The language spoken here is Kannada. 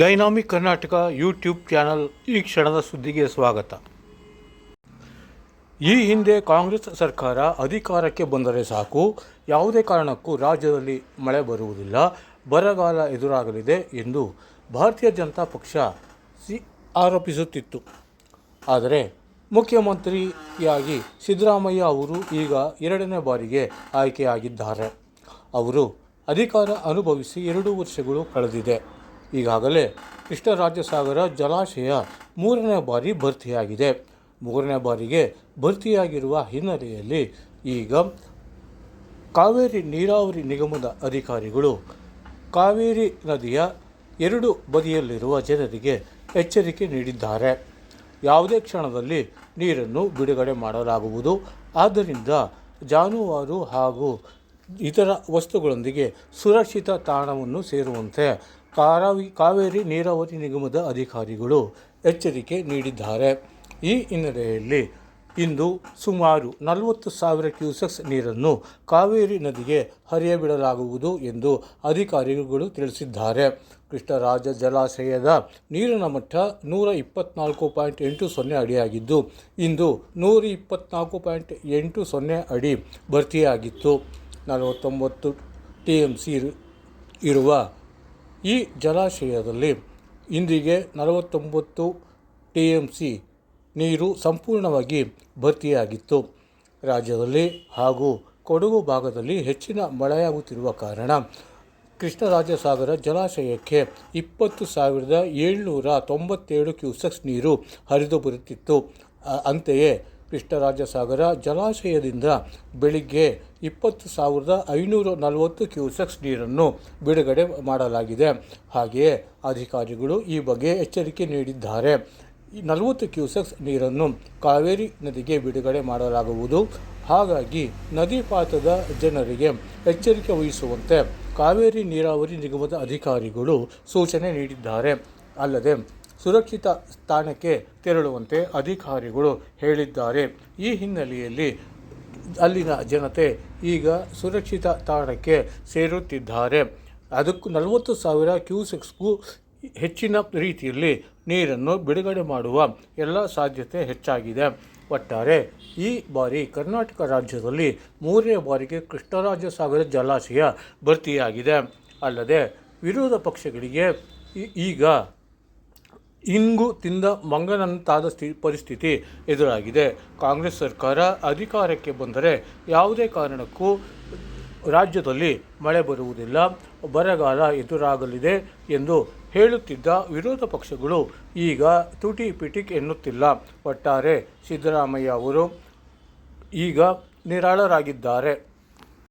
ಡೈನಾಮಿಕ್ ಕರ್ನಾಟಕ ಯೂಟ್ಯೂಬ್ ಚಾನಲ್ ಈ ಕ್ಷಣದ ಸುದ್ದಿಗೆ ಸ್ವಾಗತ. ಈ ಹಿಂದೆ ಕಾಂಗ್ರೆಸ್ ಸರ್ಕಾರ ಅಧಿಕಾರಕ್ಕೆ ಬಂದರೆ ಸಾಕು, ಯಾವುದೇ ಕಾರಣಕ್ಕೂ ರಾಜ್ಯದಲ್ಲಿ ಮಳೆ ಬರುವುದಿಲ್ಲ, ಬರಗಾಲ ಎದುರಾಗಲಿದೆ ಎಂದು ಭಾರತೀಯ ಜನತಾ ಪಕ್ಷ ಸಿ ಆರೋಪಿಸುತ್ತಿತ್ತು. ಆದರೆ ಮುಖ್ಯಮಂತ್ರಿಯಾಗಿ ಸಿದ್ದರಾಮಯ್ಯ ಅವರು ಈಗ ಎರಡನೇ ಬಾರಿಗೆ ಆಯ್ಕೆಯಾಗಿದ್ದಾರೆ. ಅವರು ಅಧಿಕಾರ ಅನುಭವಿಸಿ ಎರಡು ವರ್ಷಗಳು ಕಳೆದಿದೆ. ಈಗಾಗಲೇ ಕೃಷ್ಣರಾಜಸಾಗರ ಜಲಾಶಯ ಮೂರನೇ ಬಾರಿ ಭರ್ತಿಯಾಗಿದೆ. ಮೂರನೇ ಬಾರಿಗೆ ಭರ್ತಿಯಾಗಿರುವ ಹಿನ್ನೆಲೆಯಲ್ಲಿ ಈಗ ಕಾವೇರಿ ನೀರಾವರಿ ನಿಗಮದ ಅಧಿಕಾರಿಗಳು ಕಾವೇರಿ ನದಿಯ ಎರಡು ಬದಿಯಲ್ಲಿರುವ ಜನರಿಗೆ ಎಚ್ಚರಿಕೆ ನೀಡಿದ್ದಾರೆ. ಯಾವುದೇ ಕ್ಷಣದಲ್ಲಿ ನೀರನ್ನು ಬಿಡುಗಡೆ ಮಾಡಲಾಗುವುದು. ಆದ್ದರಿಂದ ಜಾನುವಾರು ಹಾಗೂ ಇತರ ವಸ್ತುಗಳೊಂದಿಗೆ ಸುರಕ್ಷಿತ ತಾಣವನ್ನು ಸೇರುವಂತೆ ಕಾರಾವಿ, ಕಾವೇರಿ ನೀರಾವರಿ ನಿಗಮದ ಅಧಿಕಾರಿಗಳು ಎಚ್ಚರಿಕೆ ನೀಡಿದ್ದಾರೆ. ಈ ಹಿನ್ನೆಲೆಯಲ್ಲಿ ಇಂದು ಸುಮಾರು ನಲವತ್ತು ಸಾವಿರ ಕ್ಯೂಸೆಕ್ಸ್ ನೀರನ್ನು ಕಾವೇರಿ ನದಿಗೆ ಹರಿಯಬಿಡಲಾಗುವುದು ಎಂದು ಅಧಿಕಾರಿಗಳು ತಿಳಿಸಿದ್ದಾರೆ. ಕೃಷ್ಣರಾಜ ಜಲಾಶಯದ ನೀರಿನ ಮಟ್ಟ ನೂರ ಇಪ್ಪತ್ನಾಲ್ಕು ಪಾಯಿಂಟ್ ಎಂಟು ಸೊನ್ನೆ ಅಡಿಯಾಗಿದ್ದು, ಇಂದು ನೂರ ಇಪ್ಪತ್ನಾಲ್ಕು ಪಾಯಿಂಟ್ ಎಂಟು ಸೊನ್ನೆ ಅಡಿ ಭರ್ತಿಯಾಗಿತ್ತು. ನಲವತ್ತೊಂಬತ್ತು ಟಿ ಎಂ ಸಿ ಇರುವ ಈ ಜಲಾಶಯದಲ್ಲಿ ಇಂದಿಗೆ ನಲವತ್ತೊಂಬತ್ತು ಟಿ ಎಂ ಸಿ ನೀರು ಸಂಪೂರ್ಣವಾಗಿ ಭರ್ತಿಯಾಗಿತ್ತು. ರಾಜ್ಯದಲ್ಲಿ ಹಾಗೂ ಕೊಡಗು ಭಾಗದಲ್ಲಿ ಹೆಚ್ಚಿನ ಮಳೆಯಾಗುತ್ತಿರುವ ಕಾರಣ ಕೃಷ್ಣರಾಜಸಾಗರ ಜಲಾಶಯಕ್ಕೆ ಇಪ್ಪತ್ತು ಸಾವಿರದ ಏಳ್ನೂರ ತೊಂಬತ್ತೇಳು ಕ್ಯೂಸೆಕ್ಸ್ ನೀರು ಹರಿದು ಬರುತ್ತಿತ್ತು. ಅಂತೆಯೇ ಕೃಷ್ಣರಾಜಸಾಗರ ಜಲಾಶಯದಿಂದ ಬೆಳಿಗ್ಗೆ ಇಪ್ಪತ್ತು ಸಾವಿರದ ಐನೂರ ನಲವತ್ತು ಕ್ಯೂಸೆಕ್ಸ್ ನೀರನ್ನು ಬಿಡುಗಡೆ ಮಾಡಲಾಗಿದೆ. ಹಾಗೆಯೇ ಅಧಿಕಾರಿಗಳು ಈ ಬಗ್ಗೆ ಎಚ್ಚರಿಕೆ ನೀಡಿದ್ದಾರೆ. ನಲವತ್ತು ಕ್ಯೂಸೆಕ್ಸ್ ನೀರನ್ನು ಕಾವೇರಿ ನದಿಗೆ ಬಿಡುಗಡೆ ಮಾಡಲಾಗುವುದು. ಹಾಗಾಗಿ ನದಿ ಪಾತ್ರದ ಜನರಿಗೆ ಎಚ್ಚರಿಕೆ ವಹಿಸುವಂತೆ ಕಾವೇರಿ ನೀರಾವರಿ ನಿಗಮದ ಅಧಿಕಾರಿಗಳು ಸೂಚನೆ ನೀಡಿದ್ದಾರೆ. ಅಲ್ಲದೆ ಸುರಕ್ಷಿತ ಸ್ಥಾನಕ್ಕೆ ತೆರಳುವಂತೆ ಅಧಿಕಾರಿಗಳು ಹೇಳಿದ್ದಾರೆ. ಈ ಹಿನ್ನೆಲೆಯಲ್ಲಿ ಅಲ್ಲಿನ ಜನತೆ ಈಗ ಸುರಕ್ಷಿತ ತಾಣಕ್ಕೆ ಸೇರುತ್ತಿದ್ದಾರೆ. ಅದಕ್ಕೂ ನಲವತ್ತು ಸಾವಿರ ಕ್ಯೂಸೆಕ್ಸ್ಗೂ ಹೆಚ್ಚಿನ ರೀತಿಯಲ್ಲಿ ನೀರನ್ನು ಬಿಡುಗಡೆ ಮಾಡುವ ಎಲ್ಲ ಸಾಧ್ಯತೆ ಹೆಚ್ಚಾಗಿದೆ. ಒಟ್ಟಾರೆ, ಈ ಬಾರಿ ಕರ್ನಾಟಕ ರಾಜ್ಯದಲ್ಲಿ ಮೂರನೇ ಬಾರಿಗೆ ಕೃಷ್ಣರಾಜಸಾಗರ ಜಲಾಶಯ ಭರ್ತಿಯಾಗಿದೆ. ಅಲ್ಲದೆ, ವಿರೋಧ ಪಕ್ಷಗಳಿಗೆ ಈಗ ಇಂಗು ತಿಂದ ಮಂಗನಂತಾದ ಸ್ಥಿ, ಪರಿಸ್ಥಿತಿ ಎದುರಾಗಿದೆ. ಕಾಂಗ್ರೆಸ್ ಸರ್ಕಾರ ಅಧಿಕಾರಕ್ಕೆ ಬಂದರೆ ಯಾವುದೇ ಕಾರಣಕ್ಕೂ ರಾಜ್ಯದಲ್ಲಿ ಮಳೆ ಬರುವುದಿಲ್ಲ, ಬರಗಾಲ ಎದುರಾಗಲಿದೆ ಎಂದು ಹೇಳುತ್ತಿದ್ದ ವಿರೋಧ ಪಕ್ಷಗಳು ಈಗ ತುಟಿ ಪಿಟಿಕ್ ಎನ್ನುತ್ತಿಲ್ಲ. ಒಟ್ಟಾರೆ ಸಿದ್ದರಾಮಯ್ಯ ಅವರು ಈಗ ನಿರಾಳರಾಗಿದ್ದಾರೆ.